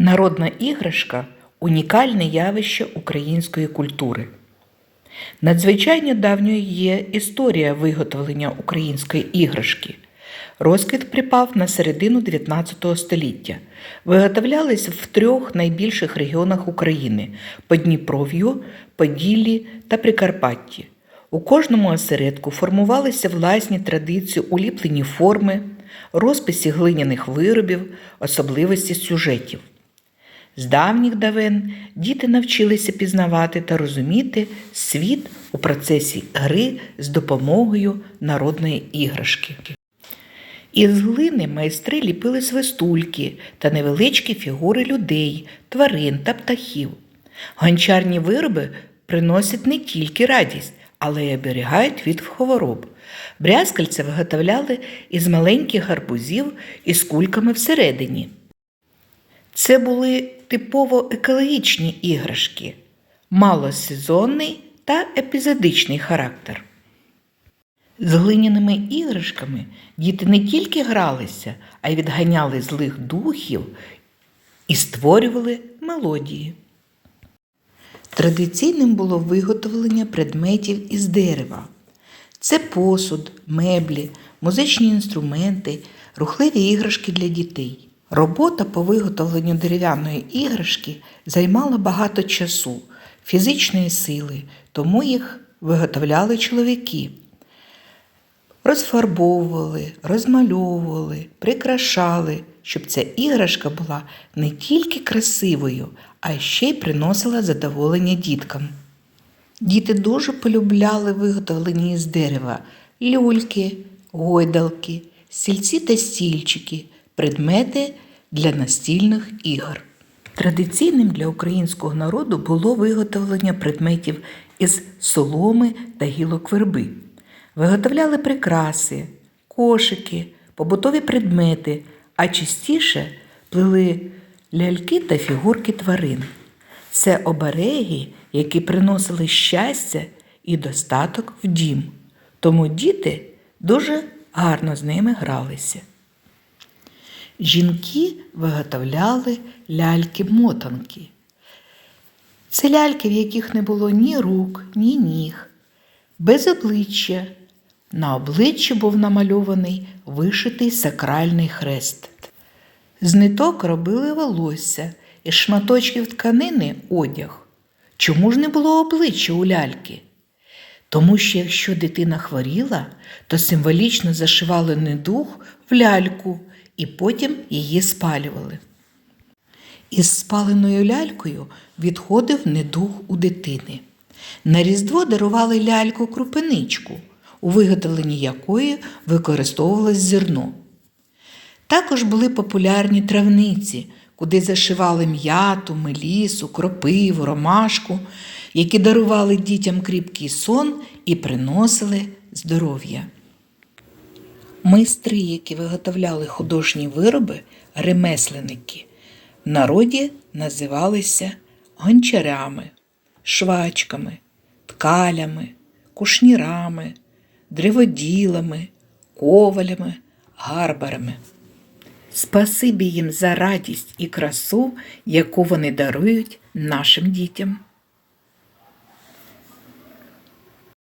Народна іграшка унікальне явище української культури. Надзвичайно давньою є історія виготовлення української іграшки. Розквіт припав на середину 19 століття. Виготовлялись в трьох найбільших регіонах України Подніпров'ю, Поділлі та Прикарпатті. У кожному осередку формувалися власні традиції уліплені форми, розписи глиняних виробів, особливості сюжетів. З давніх давен діти навчилися пізнавати та розуміти світ у процесі гри з допомогою народної іграшки. Із глини майстри ліпили свистульки та невеличкі фігури людей, тварин та птахів. Гончарні вироби приносять не тільки радість, але й оберігають від хвороб. Брязкальця виготовляли із маленьких гарбузів із кульками всередині. Це були типово екологічні іграшки, малосезонний та епізодичний характер. З глиняними іграшками діти не тільки гралися, а й відганяли злих духів і створювали мелодії. Традиційним було виготовлення предметів із дерева. Це посуд, меблі, музичні інструменти, рухливі іграшки для дітей. Робота по виготовленню дерев'яної іграшки займала багато часу, фізичної сили, тому їх виготовляли чоловіки. Розфарбовували, розмальовували, прикрашали, щоб ця іграшка була не тільки красивою, а ще й приносила задоволення діткам. Діти дуже полюбляли виготовлені із дерева люльки, гойдалки, стільці та стільчики, предмети для настільних ігор. Традиційним для українського народу було виготовлення предметів із соломи та гілок верби. Виготовляли прикраси, кошики, побутові предмети, а частіше плели ляльки та фігурки тварин. Це обереги, які приносили щастя і достаток в дім. Тому діти дуже гарно з ними гралися. Жінки виготовляли ляльки-мотанки. Це ляльки, в яких не було ні рук, ні ніг, без обличчя. На обличчі був намальований вишитий сакральний хрест. З ниток робили волосся, із шматочків тканини одяг. Чому ж не було обличчя у ляльки? Тому що якщо дитина хворіла, то символічно зашивали недух в ляльку і потім її спалювали. Із спаленою лялькою відходив недух у дитини. На Різдво дарували ляльку крупиничку, у виготовленні якої використовувалось зерно. Також були популярні травниці, куди зашивали м'яту, мелісу, кропиву, ромашку, які дарували дітям кріпкий сон і приносили здоров'я. Майстри, які виготовляли художні вироби, ремесленники, в народі називалися гончарями, швачками, ткалями, кушнірами, древоділами, ковалями, гарбарами. Спасибі їм за радість і красу, яку вони дарують нашим дітям.